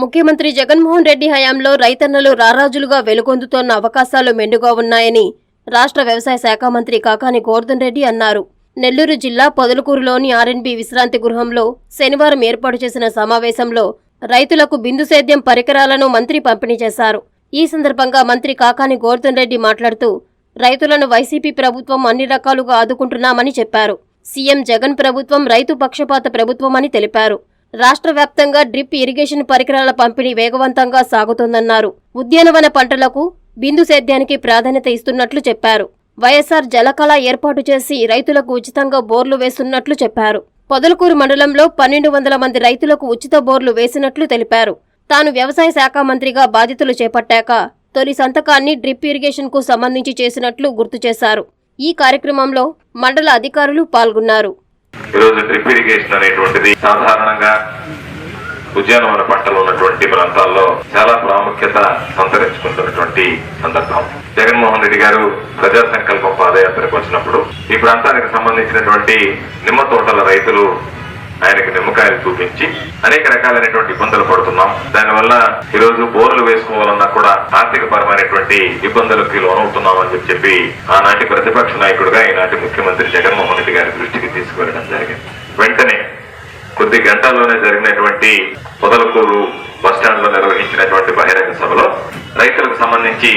ముఖ్యమంత్రి జగన్మోహన్ రెడ్డి హయాంలో రైతన్నలు రారాజులుగా వెలుగొందుతోన్న అవకాశాలు మెండుగా ఉన్నాయని రాష్ట్ర వ్యవసాయ శాఖ మంత్రి కాకాని గోర్ధన్ రెడ్డి అన్నారు. నెల్లూరు జిల్లా పొదలకూరులోని ఆర్ఎన్బి విశ్రాంతి గృహంలో శనివారం ఏర్పాటు చేసిన సమావేశంలో రైతులకు బిందు సేద్యం పరికరాలను మంత్రి పంపిణీ చేశారు. ఈ సందర్భంగా మంత్రి కాకాని గోర్ధన్ రెడ్డి మాట్లాడుతూ రైతులను వైసీపీ ప్రభుత్వం అన్ని రకాలుగా ఆదుకుంటున్నామని చెప్పారు. సీఎం జగన్ ప్రభుత్వం రైతు పక్షపాత ప్రభుత్వమని తెలిపారు. రాష్ట్ర వ్యాప్తంగా డ్రిప్ ఇరిగేషన్ పరికరాల పంపిణీ వేగవంతంగా సాగుతోందన్నారు. ఉద్యానవన పంటలకు బిందు సేద్యానికి ప్రాధాన్యత ఇస్తున్నట్లు చెప్పారు. వైఎస్ఆర్ జలకళ ఏర్పాటు చేసి రైతులకు ఉచితంగా బోర్లు వేస్తున్నట్లు చెప్పారు. పొదలకూరు మండలంలో పన్నెండు వందల మంది రైతులకు ఉచిత బోర్లు వేసినట్లు తెలిపారు. తాను వ్యవసాయ శాఖ మంత్రిగా బాధ్యతలు చేపట్టాక తొలి సంతకాన్ని డ్రిప్ ఇరిగేషన్కు సంబంధించి చేసినట్లు గుర్తు చేశారు. ఈ కార్యక్రమంలో మండల అధికారులు పాల్గొన్నారు. ఈరోజు డ్రిప్ ఇరిగేషన్ అనేటువంటిది సాధారణంగా ఉద్యానవన పంటలు ఉన్నటువంటి ప్రాంతాల్లో చాలా ప్రాముఖ్యత సంతరించుకుంటున్నటువంటి సందర్భం. జగన్మోహన్ రెడ్డి గారు ప్రజా సంకల్పం పాదయాత్రకు వచ్చినప్పుడు ఈ ప్రాంతానికి సంబంధించినటువంటి నిమ్మ తోటల రైతులు ఆయనకి నిమ్మకాయలు చూపించి అనేక రకాలైనటువంటి ఇబ్బందులు పడుతున్నాం. దానివల్ల ఈ రోజు బోర్లు వేసుకోవాలన్నా కూడా ఆర్థిక పరమైనటువంటి ఇబ్బందులకి లోనవుతున్నాం అని చెప్పి ఆనాటి ప్రతిపక్ష నాయకుడిగా ఈనాటి ముఖ్యమంత్రి జగన్మోహన్ రెడ్డి గారి దృష్టికి తీసుకువెళ్ళడం జరిగింది. వెంటనే కొద్ది గంటల్లోనే జరిగినటువంటి పొదలకూరు బస్టాండ్లో నిర్వహించినటువంటి బహిరంగ సభలో రైతులకు సంబంధించి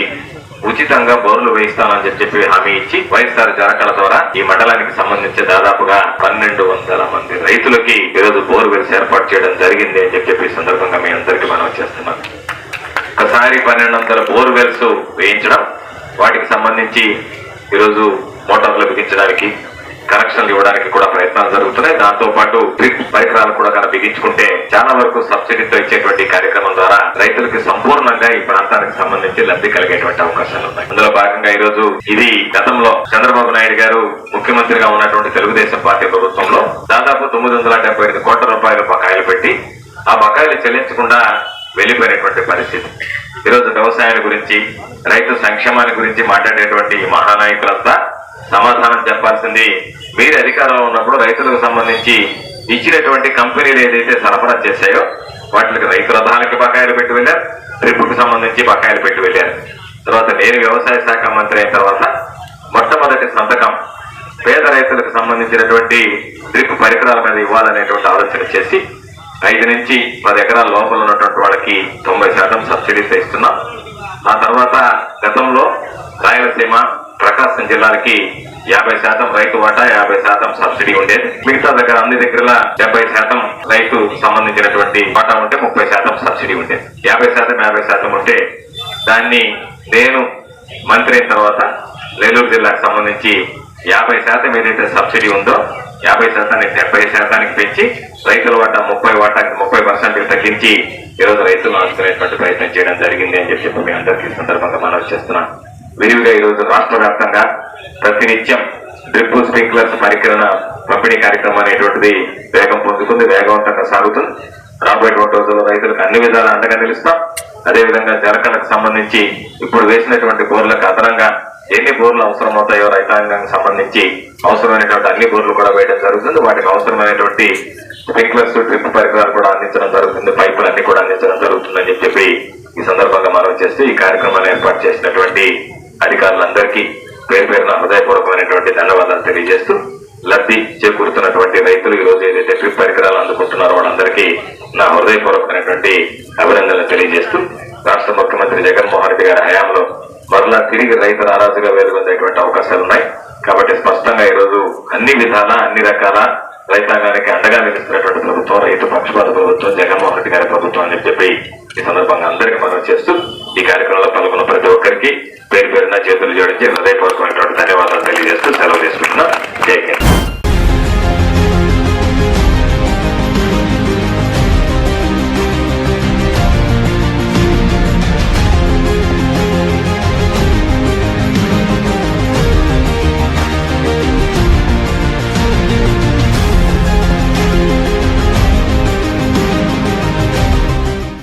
ఉచితంగా బోర్లు వేయిస్తానని చెప్పి హామీ ఇచ్చి వైఎస్ఆర్ జలకళ ద్వారా ఈ మండలానికి సంబంధించి దాదాపుగా పన్నెండు వందల మంది రైతులకి ఈరోజు బోర్ వెల్స్ ఏర్పాటు చేయడం జరిగింది అని చెప్పి సందర్భంగా మీ అందరికీ మనం చేస్తున్నాం. ఒకసారి పన్నెండు వందల బోర్ వెల్స్ వేయించడం వాటికి సంబంధించి ఈరోజు మోటార్లు బిగించడానికి కనెక్షన్లు ఇవ్వడానికి కూడా ప్రయత్నాలు జరుగుతున్నాయి. దాంతో పాటు డ్రిప్ పరికరాలు కూడా కనుక బిగించుకుంటే చాలా వరకు సబ్సిడీతో ఇచ్చేటువంటి కార్యక్రమం ద్వారా రైతులకు సంపూర్ణంగా ఈ ప్రాంతానికి సంబంధించి లబ్ధి కలిగేటువంటి అవకాశాలు ఉన్నాయి. అందులో భాగంగా ఈ రోజు ఇది గతంలో చంద్రబాబు నాయుడు గారు ముఖ్యమంత్రిగా ఉన్నటువంటి తెలుగుదేశం పార్టీ ప్రభుత్వంలో దాదాపు తొమ్మిది వందల డెబ్బై ఐదు కోట్ల రూపాయలు బకాయిలు పెట్టి ఆ బకాయిలు చెల్లించకుండా వెళ్ళిపోయినటువంటి పరిస్థితి. ఈరోజు వ్యవసాయాన్ని గురించి రైతు సంక్షేమాన్ని గురించి మాట్లాడేటువంటి ఈ మహానాయకులంతా సమాధానం చెప్పాల్సింది. మీరు అధికారంలో ఉన్నప్పుడు రైతులకు సంబంధించి ఇచ్చినటువంటి కంపెనీలు ఏదైతే సరఫరా చేశాయో వాటికి రైతు రథాలకి బకాయిలు పెట్టి వెళ్ళారు డ్రిప్కు సంబంధించి బకాయిలు పెట్టి వెళ్ళారు. తర్వాత నేను వ్యవసాయ శాఖ మంత్రి అయిన తర్వాత మొట్టమొదటి సంతకం పేద రైతులకు సంబంధించినటువంటి డ్రిప్ పరికరాల మీద ఇవ్వాలనేటువంటి ఆలోచన చేసి ఐదు నుంచి పది ఎకరాల లోపల ఉన్నటువంటి వాళ్ళకి తొంభై శాతం సబ్సిడీస్ ఇస్తున్నాం. ఆ తర్వాత గతంలో రాయలసీమ ప్రకాశం జిల్లాలకి యాభై శాతం రైతు వాటా యాభై శాతం సబ్సిడీ ఉండేది మిగతా దగ్గర అన్ని దగ్గర డెబ్బై శాతం రైతు సంబంధించినటువంటి వాటా ఉంటే ముప్పై శాతం సబ్సిడీ ఉండేది యాభై శాతం యాభై శాతం ఉంటే దాన్ని నేను మంత్రి అయిన తర్వాత నెల్లూరు జిల్లాకు సంబంధించి యాభై శాతం ఏదైతే సబ్సిడీ ఉందో యాభై శాతాన్ని డెబ్బై శాతానికి పెంచి రైతుల వాటా ముప్పై వాటాకి ముప్పై పర్సెంట్కి తగ్గించి ఈరోజు రైతులను ఆదుకునేటువంటి ప్రయత్నం చేయడం జరిగింది అని చెప్పి మీ అందరికీ సందర్భంగా మనవి చేస్తున్నాను. విరివిగా ఈ రోజు రాష్ట్ర వ్యాప్తంగా ప్రతినిత్యం డ్రిప్ స్ప్రింక్లర్స్ పరికరణ పంపిణీ కార్యక్రమం అనేటువంటిది వేగం పొందుకుంది వేగవంతంగా సాగుతుంది. రాబోయేటువంటి రోజుల్లో రైతులకు అన్ని విధాలు అండగా నిలుస్తాం. అదేవిధంగా జలకళకు సంబంధించి ఇప్పుడు వేసినటువంటి బోర్లకు అదనంగా ఎన్ని బోర్లు అవసరమవుతాయో రైతాంగానికి సంబంధించి అవసరమైనటువంటి అన్ని బోర్లు కూడా వేయడం జరుగుతుంది. వాటికి అవసరమైనటువంటి స్ప్రింక్లర్స్ డ్రిప్ పరికరాలు కూడా అందించడం జరుగుతుంది. పైపులు అన్ని కూడా అందించడం జరుగుతుందని చెప్పి ఈ సందర్భంగా మనం చేస్తూ ఈ కార్యక్రమాన్ని ఏర్పాటు చేసినటువంటి అధికారులందరికీ పేరు పేరున హృదయపూర్వకమైనటువంటి ధన్యవాదాలు తెలియజేస్తూ లబ్ధి చేకూరుతున్నటువంటి రైతులు ఈ రోజు ఏదైతే డ్రిప్ పరికరాలు అందుకుంటున్నారో వాళ్ళందరికీ నా హృదయపూర్వకమైనటువంటి అభినందనలు తెలియజేస్తూ రాష్ట్ర ముఖ్యమంత్రి జగన్మోహన్ రెడ్డి గారి హయాంలో మరలా తిరిగి రైతు నారాజుగా వెలుగొందేటువంటి అవకాశాలు ఉన్నాయి. కాబట్టి స్పష్టంగా ఈరోజు అన్ని విధాల అన్ని రకాల రైతాంగానికి అండగా నిలుస్తున్నటువంటి ప్రభుత్వం రైతు పక్షపాత ప్రభుత్వం జగన్మోహన్ రెడ్డి గారి ప్రభుత్వం అని చెప్పి ఈ సందర్భంగా అందరికీ మనం చేస్తూ ఈ కార్యక్రమంలో పాల్గొన్న ప్రతి ఒక్కరికి చేతులు జోడించి హృదయపూర్వకమైనటువంటి ధన్యవాదాలు తెలియజేస్తూ సెలవు తీసుకుంటున్నాను